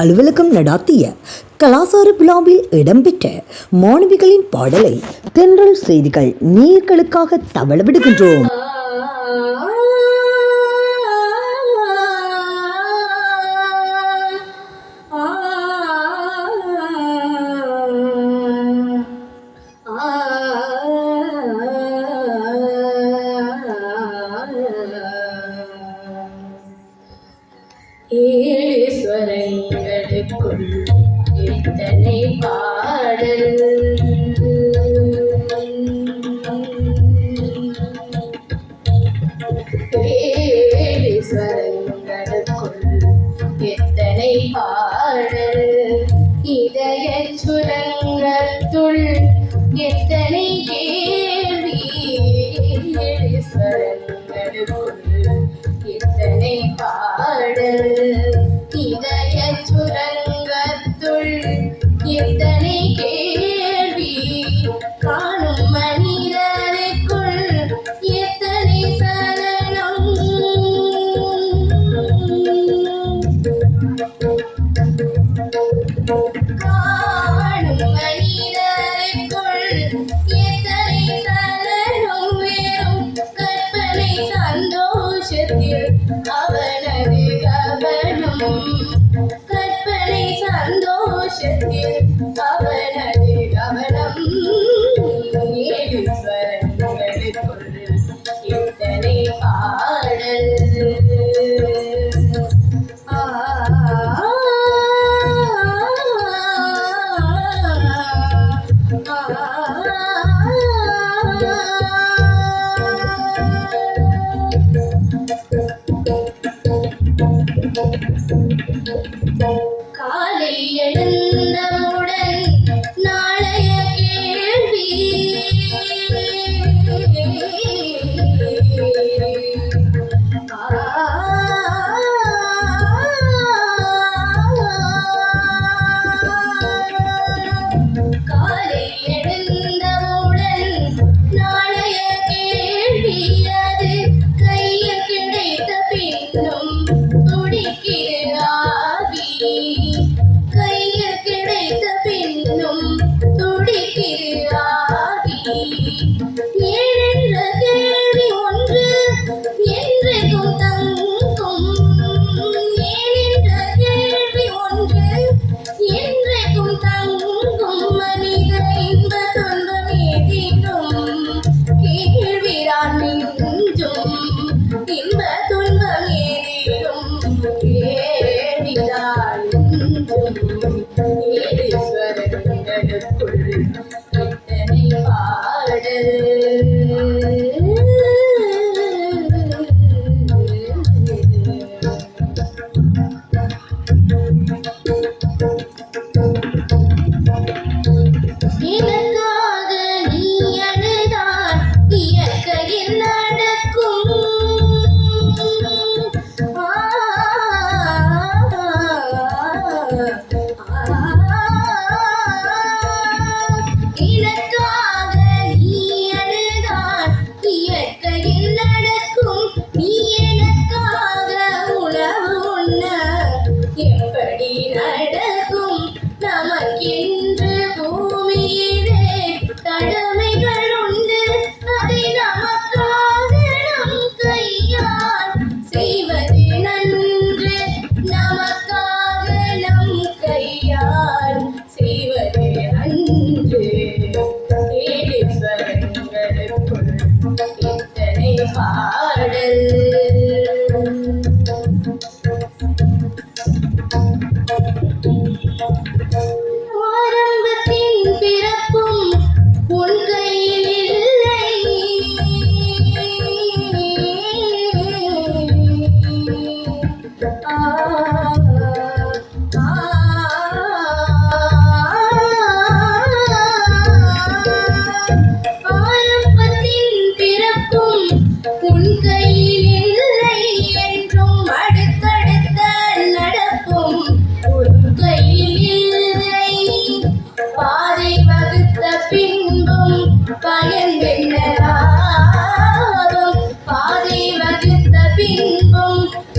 அலுவலகம் நடாத்திய கலாசார விழாவில் இடம்பெற்ற மாணவிகளின் பாடலை தென்றல் செய்திகள் நீர்களுக்காக தவளவிடுகின்றோம். எத்தனை பாடல் ஏழு ஸ்வரங்களுக்குள் எத்தனை பாடல் இதய சுரங்கத்துள் எத்தனை கேள்வி ஏழு ஸ்வரங்களுக்குள் எத்தனை பாடல். da da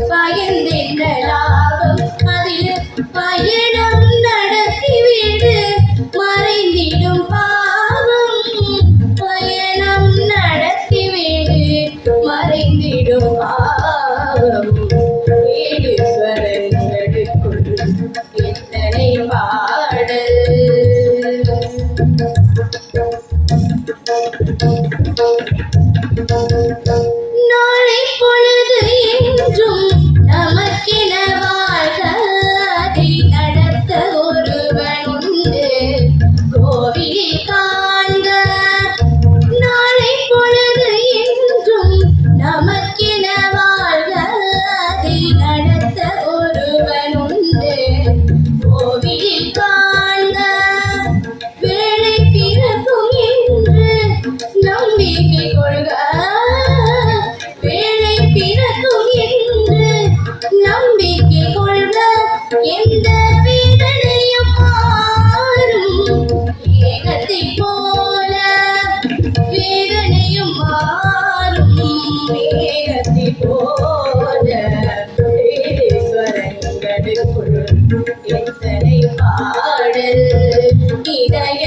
பயந்தென்ன லாபம் அதில் பயணம் நடத்திவிடு மறைந்திடும் பாவம் பயணம் நடத்திவிடு மறைந்திடும் பாவம் எத்தனை பாடல். இதய